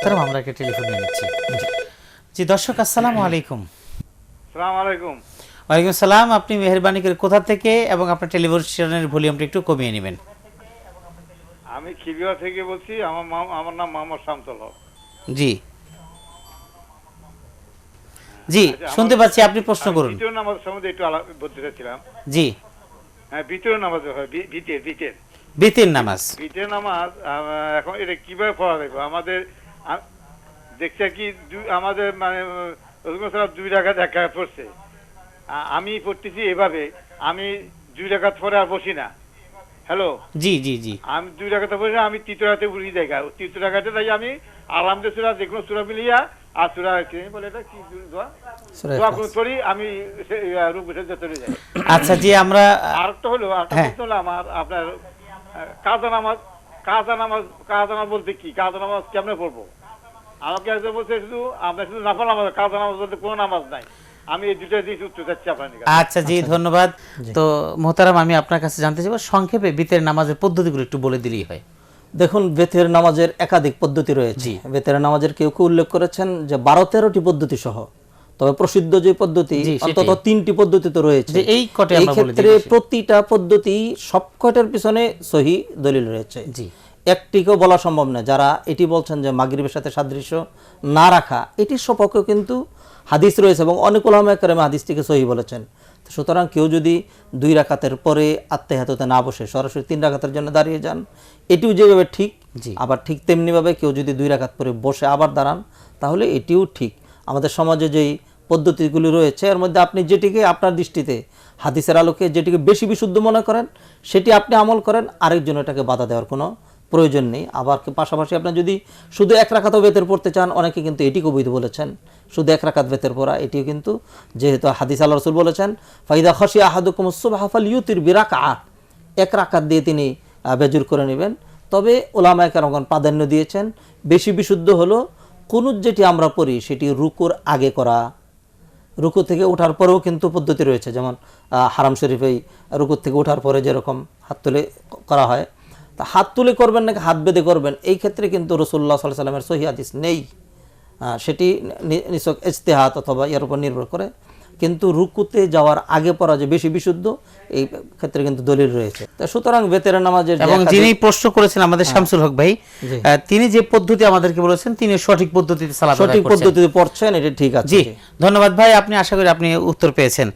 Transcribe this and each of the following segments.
মোহতারাম আমরা একটা টেলিফোন নিয়ে নিচ্ছি। জি দর্শক আসসালামু আলাইকুম। সালাম আলাইকুম। ওয়ালাইকুম সালাম আপনি মেহরবানি করে কোথা থেকে এবং আপনার টেলিভিশনের ভলিউমটা একটু কমিয়ে নেবেন। আমি খিবিয়া থেকে বলছি আমার আমার নাম মোহাম্মদ শামসুল হক। জি। জি আচ্ছা, শুনতে পাচ্ছি আপনি প্রশ্ন করুন। দ্বিতীয় নামাজ সম্বন্ধে একটু আলাপ বলতে চাচ্ছিলাম। জি। হ্যাঁ দ্বিতীয় নামাজ হয় বি- বিতের বিতের। নামাজ। বিতের নামাজ এখন এটা কীভাবে পড়া লাগবে আমাদের দেখছে কি আমাদের মানে দুই রাখাত এক রাখাত পড়ছে। আমি পড়তেছি এভাবে আমি দুই রাখাত পরে আর বসি না। হ্যালো? জি জি জি। আমি দুই রাখাতে বসে আমি তৃতীয় রাতে উড়ি দেখা তৃতীয় রাখাতে তাই আমি আরামদে সুরা যে কোনো সুরা মিলিয়া আর সুরা বলে এটা? কি দোয়া? দোয়া করি আমি রূপ বসে চলে যাই। আচ্ছা জি আমরা আরেকটা হলো আরেকটা হ্যাঁ। হলো আমার আপনার কাজা নামাজ কাজা নামাজ কাজা নামাজ বলতে কি? কাজা নামাজ কেমনে পড়ব? আমাকে একজন বলছে শুধু আমরা শুধু নাফা নামাজ কাজা নামাজ বলতে কোনো নামাজ নাই। আমি এই দুটা দিয়ে উত্তর চাচ্ছি আপনার আচ্ছা জি ধন্যবাদ। তো মোহতারাম আমি আপনার কাছে জানতে চাইব সংক্ষেপে বিতের নামাজের পদ্ধতিগুলো একটু বলে দিলেই হয়। দেখুন বেতের নামাজের একাধিক পদ্ধতি রয়েছে। বেতের নামাজের কেউ কেউ উল্লেখ করেছেন যে বারো তেরোটি পদ্ধতি সহ তবে প্রসিদ্ধ যে পদ্ধতি অন্তত তিনটি পদ্ধতি তো রয়েছে। যে এই কটে এই ক্ষেত্রে প্রতিটা পদ্ধতি সবকটার পিছনে সহি দলিল রয়েছে। জি। একটিকেও বলা সম্ভব না। যারা এটি বলছেন যে মাগরিবের সাথে সাদৃশ্য না রাখা এটির সপক্ষে কিন্তু হাদিস রয়েছে এবং অনেক ওলামা একরামে হাদিসটিকে সহি বলেছেন। সুতরাং কেউ যদি দুই রাকাতের পরে আত্মীহাততে না বসে সরাসরি তিন রাকাতের জন্য দাঁড়িয়ে যান এটিও যেভাবে ঠিক জি। আবার ঠিক তেমনিভাবে কেউ যদি দুই রাকাত পরে বসে আবার দাঁড়ান তাহলে এটিও ঠিক। আমাদের সমাজে যেই পদ্ধতিগুলি রয়েছে। এর মধ্যে আপনি যেটিকে আপনার দৃষ্টিতে, হাদিসের আলোকে যেটিকে বেশি বিশুদ্ধ মনে করেন, সেটি আপনি আমল করেন, আরেকজন এটাকে বাধা দেওয়ার কোনো প্রয়োজন নেই। আবার পাশাপাশি আপনি যদি শুধু এক রাখাত বেতের পড়তে চান, অনেকে কিন্তু এটিকে বৈধ বলেছেন। শুধু এক রাখাত বেতের পড়া, এটিও কিন্তু যেহেতু হাদিস আল্লাহ রসুল বলেছেন, ফাইদা খসি আহাদুকুম সুবাহাফাল ইউতির বিরাক আ এক রাকাত দিয়ে তিনি বেজুর করে নেবেন। তবে ওলামায় কারণ প্রাধান্য দিয়েছেন, বেশি বিশুদ্ধ হলো, কুনুত যেটি আমরা পড়ি, সেটি রুকুর আগে করা রুকু থেকে ওঠার পরেও কিন্তু পদ্ধতি রয়েছে, যেমন হারাম শরীফেই রুকু থেকে ওঠার পরে যেরকম হাত তুলে করা হয়। তা হাত তুলে করবেন নাকি হাত বেঁধে করবেন, এই ক্ষেত্রে কিন্তু রসুল্লাহ সাল্লাহ সাল্লামের সহি নেই। সেটি নিছক ইজতেহাত অথবা ইয়ার উপর নির্ভর করে। কিন্তু রুকুতে যাওয়ার আগে পড়া যে বেশি বিশুদ্ধ এই ক্ষেত্রে কিন্তু দলিল রয়েছে। তা সুতরাং বেতের নামাজের এবং যিনি প্রশ্ন করেছেন আমাদের শামসুল হক ভাই তিনি যে পদ্ধতি আমাদেরকে বলেছেন তিনি সঠিক পদ্ধতিতে সালাত সঠিক পদ্ধতিতে পড়ছেন এটা ঠিক আছে। জি ধন্যবাদ ভাই আপনি আশা করি আপনি উত্তর পেয়েছেন।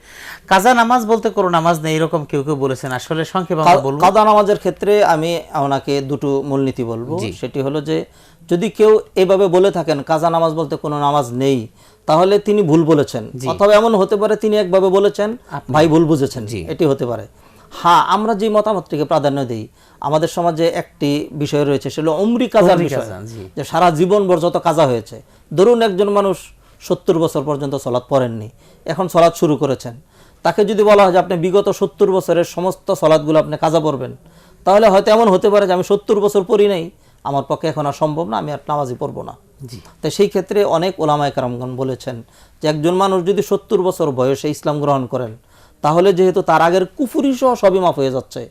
কাজা নামাজ বলতে কোনো নামাজ নেই এরকম কেউ কেউ বলেছেন। আসলে সংক্ষেপে আমরা বলব কাদা নামাজের ক্ষেত্রে আমি ওনাকে দুটো মূলনীতি বলব। সেটি হলো যে যদি কেউ এভাবে বলে থাকেন কাজা নামাজ বলতে কোনো নামাজ নেই তাহলে তিনি ভুল বলেছেন। অথবা এমন হতে পারে তিনি একভাবে বলেছেন ভাই ভুল বুঝেছেন। এটি হতে পারে। হ্যাঁ আমরা যে মতামতটিকে প্রাধান্য দিই আমাদের সমাজে একটি বিষয় রয়েছে সেটা অমরি কাজার বিষয়। যে সারা জীবনভর যত কাজা হয়েছে ধরুন একজন মানুষ সত্তর বছর পর্যন্ত সলাৎ পড়েননি এখন সলাৎ শুরু করেছেন। তাকে যদি বলা হয় যে আপনি বিগত সত্তর বছরের সমস্ত সলাৎগুলো আপনি কাজা পড়বেন তাহলে হয়তো এমন হতে পারে যে আমি সত্তর বছর পড়ি নাই আমার পক্ষে এখন আর সম্ভব না আমি আর নামাজই পড়ব না। তাই সেই ক্ষেত্রে অনেক ওলামায় কারামগণ বলেছেন যে একজন মানুষ যদি সত্তর বছর বয়সে ইসলাম গ্রহণ করেন তাহলে যেহেতু তার আগের কুফুরি সহ সবই মাফ হয়ে যাচ্ছে।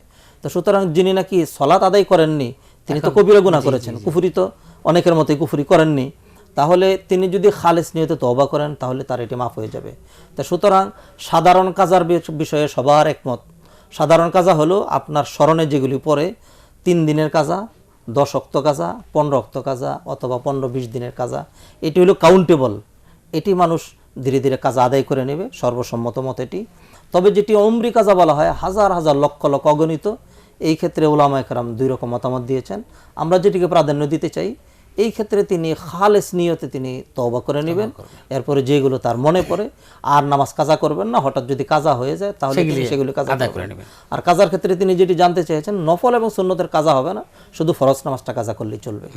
তো সুতরাং যিনি নাকি সলাত আদায় করেননি তিনি তো কবিরা গুণা করেছেন। কুফুরি তো অনেকের মতোই কুফুরি করেননি। তাহলে তিনি যদি খালেস নিয়তে তওবা করেন তাহলে তার এটি মাফ হয়ে যাবে। তা সুতরাং সাধারণ কাজার বিষয়ে সবার একমত। সাধারণ কাজা হলো আপনার স্মরণে যেগুলি পড়ে তিন দিনের কাজা দশ অক্ত কাজা, পনেরো অক্ত কাজা অথবা পনেরো বিশ দিনের কাজা। এটি হলো কাউন্টেবল এটি মানুষ ধীরে ধীরে কাজা আদায় করে নেবে, সর্বসম্মত মত এটি। তবে যেটি অমরি কাজা বলা হয়, হাজার হাজার লক্ষ লক্ষ অগণিত। এই ক্ষেত্রে ওলামা একরাম দুই রকম মতামত দিয়েছেন। আমরা যেটিকে প্রাধান্য দিতে চাই এই ক্ষেত্রে তিনি খালেস নিয়তে তিনি তবা করে নেবেন এরপরে যেগুলো তার মনে পড়ে আর নামাজ কাজা করবেন না হঠাৎ যদি কাজা হয়ে যায় তাহলে তিনি সেগুলি কাজা করে। নেবেন। আর কাজার ক্ষেত্রে তিনি যেটি জানতে চেয়েছেন নফল এবং সুন্নতের কাজা হবে না শুধু ফরজ নামাজটা কাজা করলেই চলবে